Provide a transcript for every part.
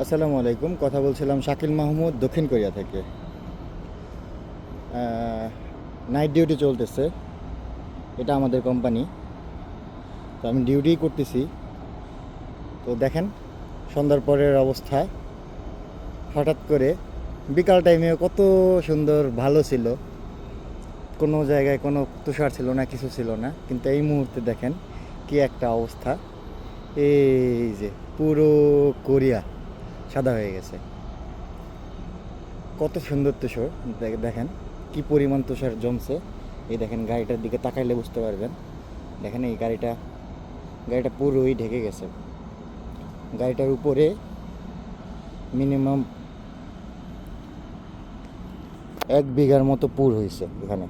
আসসালামু আলাইকুম। কথা বলছিলাম শাকিল মাহমুদ দক্ষিণ কোরিয়া থেকে। নাইট ডিউটি চলতেছে। এটা আমাদের কোম্পানি তো আমি ডিউটি করতেছি। তো দেখেন, সন্ধ্যার পরের অবস্থা। হঠাৎ করে বিকাল টাইমে কত সুন্দর ভালো ছিল। কোনো জায়গায় কোনো তুষার ছিল না, কিছু ছিল না। কিন্তু এই মুহূর্তে দেখেন কি একটা অবস্থা। এই যে পুরো কোরিয়া। সাদা হয়ে গেছে। কত সুন্দর তুষার দেখেন, কি পরিমাণ তুষার জমছে। এই দেখেন, গাড়িটার দিকে তাকাইলে বুঝতে পারবেন। দেখেন, এই গাড়িটা গাড়িটা পুরোই ঢেকে গেছে। গাড়িটার উপরে মিনিমাম এক বিঘার মতো পুর হয়েছে এখানে।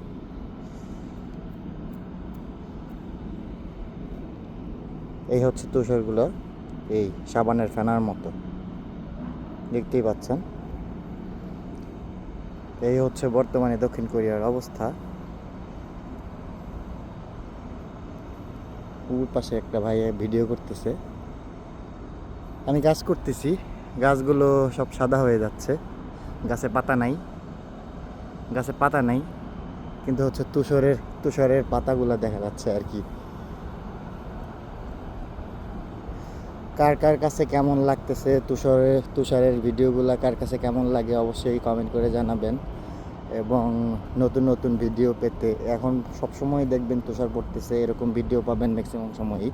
এই হচ্ছে তুষারগুলো, এই সাবানের ফেনার মতো। দেখতেই পাচ্ছেন। এই হচ্ছে বর্তমানে দক্ষিণ কোরিয়ার অবস্থা। ওর পাশে একটা ভাই ভিডিও করতেছে। আমি গাছ করতেছি। গাছগুলো সব সাদা হয়ে যাচ্ছে। গাছে পাতা নাই। গাছে পাতা নাই। কিন্তু হচ্ছে তুষারের তুষারের পাতাগুলো দেখা যাচ্ছে আর কি। কার কার কাছে কেমন লাগতেছে তুষারের তুষারের ভিডিওগুলো, কার কাছে কেমন লাগে অবশ্যই কমেন্ট করে জানাবেন। এবং নতুন নতুন ভিডিও পেতে এখন সব সময় দেখবেন তুষার পড়তেছে, এরকম ভিডিও পাবেন ম্যাক্সিমাম সময়ই।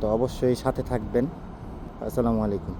তো অবশ্যই সাথে থাকবেন। আসসালামু আলাইকুম।